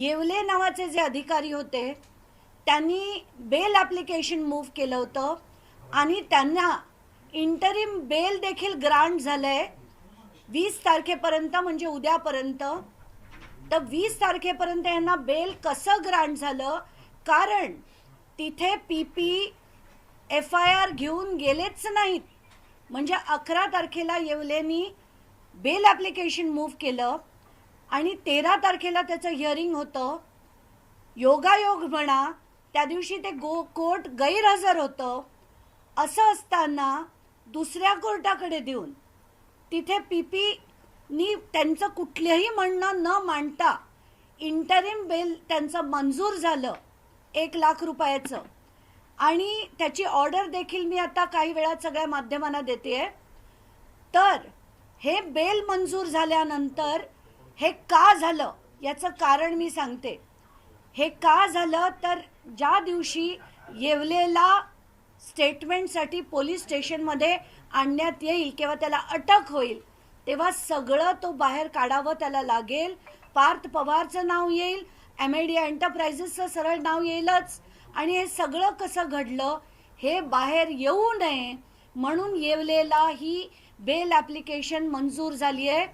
येवले नावाचे जे अधिकारी होते त्यांनी बेल ॲप्लिकेशन मूव्ह केलं होतं आणि त्यांना इंटरिम बेल देखील ग्रांट झालं आहे वीस तारखेपर्यंत म्हणजे उद्यापर्यंत. तर वीस तारखेपर्यंत यांना बेल कसं ग्रांट झालं? कारण तिथे P P F I R घेऊन गेलेच नाहीत. म्हणजे अकरा तारखेला येवलेनी बेल ॲप्लिकेशन मूव्ह केलं. आणि तेरा तारखेला त्याचं हिअरिंग होतं. योगायोग म्हणा त्या दिवशी ते गो कोर्ट गैरहजर होतं. असं असताना दुसऱ्या कोर्टाकडे देऊन तिथे पी पीनी त्यांचं कुठलंही म्हणणं न मांडता इंटरिम बेल त्यांचं मंजूर झालं एक लाख रुपयाचं. आणि त्याची ऑर्डर देखील मी आता काही वेळात सगळ्या माध्यमांना देते तर हे बेल मंजूर झाल्यानंतर हे का झालं? याचं कारण मी सांगते. हे का झालं? तर ज्या दिवशी येवलेला स्टेटमेंटसाठी पोलीस स्टेशनमध्ये आणण्यात येईल किंवा त्याला अटक होईल तेव्हा सगळं तो बाहेर काढावं त्याला लागेल. पार्थ पवारचं नाव येईल ॲमेडिया एंटरप्राइजेसचं सरळ नाव येईलच. आणि हे सगळं कसं घडलं? हे बाहेर येऊ नये म्हणून येवलेला ही बेल ॲप्लिकेशन मंजूर झाली आहे.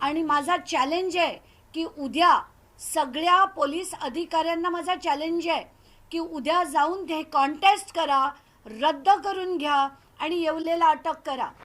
आणि माझा चॅलेंज आहे की उद्या सगळ्या पोलीस अधिकाऱ्यांना माझा चॅलेंज आहे की उद्या जाऊन ते कॉन्टेस्ट करा रद्द करून घ्या आणि येवलेला अटक करा.